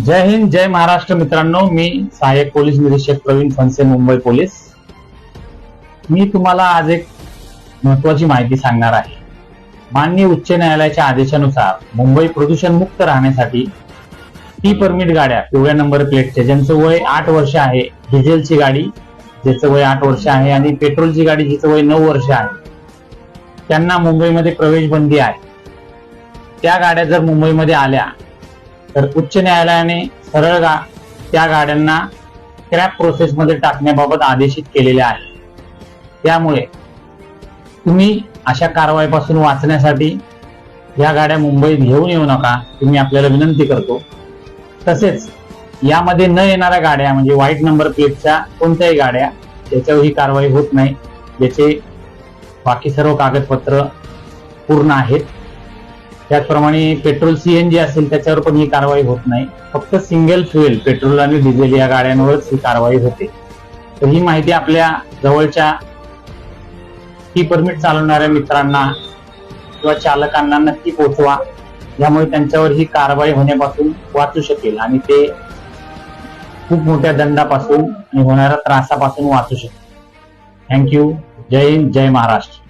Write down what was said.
जय हिंद जय महाराष्ट्र मित्रांनो. मी सहाय्यक पोलीस निरीक्षक प्रवीण फनसे मुंबई पोलीस. मी तुम्हाला आज एक महत्वाची माहिती सांगणार आहे. माननीय उच्च न्यायालयाच्या आदेशानुसार मुंबई प्रदूषण मुक्त राहण्यासाठी टी परमिट गाड्या पिवळ्या नंबर प्लेटच्या ज्यांचं वय आठ वर्ष आहे डिझेलची गाडी ज्याचं वय आठ वर्ष आहे आणि पेट्रोलची गाडी जिचं वय नऊ वर्ष आहे त्यांना मुंबईमध्ये प्रवेश बंदी आहे. त्या गाड्या जर मुंबईमध्ये आल्या तर उच्च न्यायालयाने सरळ गा त्या गाड्यांना स्क्रॅप प्रोसेसमध्ये टाकण्याबाबत आदेशित केलेले आहे. त्यामुळे तुम्ही अशा कारवाईपासून वाचण्यासाठी या गाड्या मुंबईत घेऊन येऊ नका तुम्ही आपल्याला विनंती करतो. तसेच यामध्ये न येणाऱ्या गाड्या म्हणजे व्हाईट नंबर प्लेटच्या कोणत्याही गाड्या त्याच्यावर ही कारवाई होत नाही ज्याचे बाकी सर्व कागदपत्र पूर्ण आहेत. त्याचप्रमाणे पेट्रोल सीएनजी असेल त्याच्यावर पण ही कारवाई होत नाही. फक्त सिंगल फ्युएल पेट्रोल आणि डिझेल या गाड्यांवरच ही कारवाई होते. तर ही माहिती आपल्या जवळच्या ही परमिट चालवणाऱ्या मित्रांना किंवा चालकांना नक्की पोहोचवा यामुळे त्यांच्यावर ही कारवाई होण्यापासून वाचू शकेल आणि ते खूप मोठ्या दंडापासून आणि होणाऱ्या त्रासापासून वाचू शकेल. Thank you Jai Hind Jai Maharashtra.